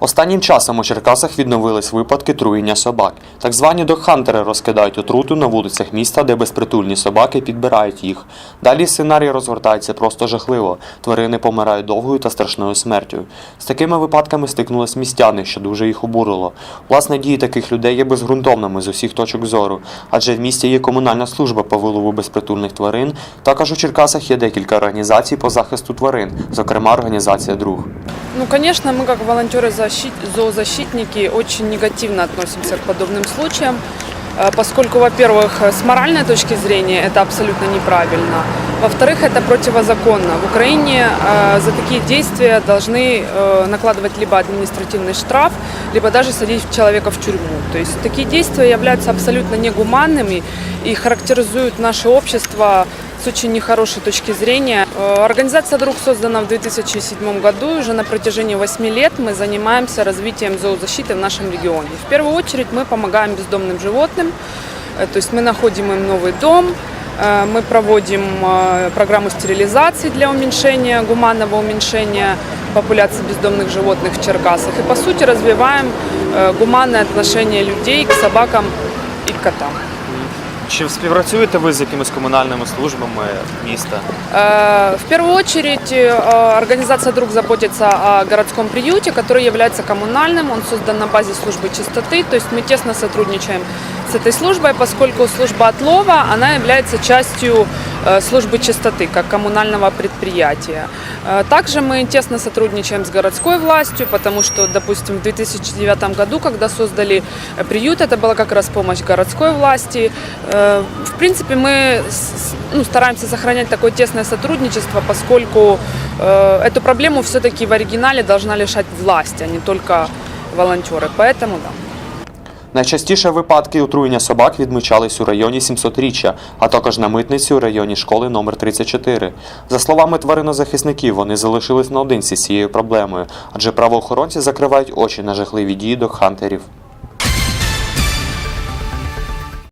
Останнім часом у Черкасах відновились випадки труєння собак. Так звані догхантери розкидають отруту на вулицях міста, де безпритульні собаки підбирають їх. Далі сценарій розгортається просто жахливо. Тварини помирають довгою та страшною смертю. З такими випадками стикнулись містяни, що дуже їх обурило. Власне, дії таких людей є безґрунтовними з усіх точок зору, адже в місті є комунальна служба по вилову безпритульних тварин. Також у Черкасах є декілька організацій по захисту тварин, зокрема організація Друг. Ну, конечно, мы как волонтеры-защит- зоозащитники очень негативно относимся к подобным случаям, э, поскольку, во-первых, с моральной точки зрения это абсолютно неправильно. Во-вторых, это противозаконно. В Украине э, за такие действия должны э, накладывать либо административный штраф, либо даже садить человека в тюрьму. То есть такие действия являются абсолютно негуманными и характеризуют наше общество с очень нехорошей точки зрения. Э, Организация «Друг» создана в 2007 году. Уже на протяжении 8 лет мы занимаемся развитием зоозащиты в нашем регионе. В первую очередь мы помогаем бездомным животным. Э, То есть мы находим им новый дом, э, мы проводим программу стерилизации для уменьшения, гуманного уменьшения популяции бездомных животных в Черкасах. И по сути развиваем гуманное отношение людей к собакам и к котам. Чи співпрацюєте ви з якимись комунальними службами міста? Э, В первую очередь э, организация «Друг» заботится о городском приюте, который является коммунальным. Он создан на базе службы чистоты, то есть мы тесно сотрудничаем с этой службой, поскольку служба отлова, она является частью э, службы чистоты, как коммунального предприятия. Э, Также мы тесно сотрудничаем с городской властью, потому что, допустим, в 2009 году, когда создали э, приют, это была как раз помощь городской власти. В принципе, мы ну, стараемся сохранять такое тесное сотрудничество, поскольку эту проблему все-таки в оригинале должна решать власть, а не только волонтеры. Поэтому да. Найчастіше випадки отруєння собак відмічались у районі 700-річчя, а також на митниці у районі школи номер 34. За словами тваринозахисників, вони залишились наодинці з цією проблемою, адже правоохоронці закривають очі на жахливі дії догхантерів.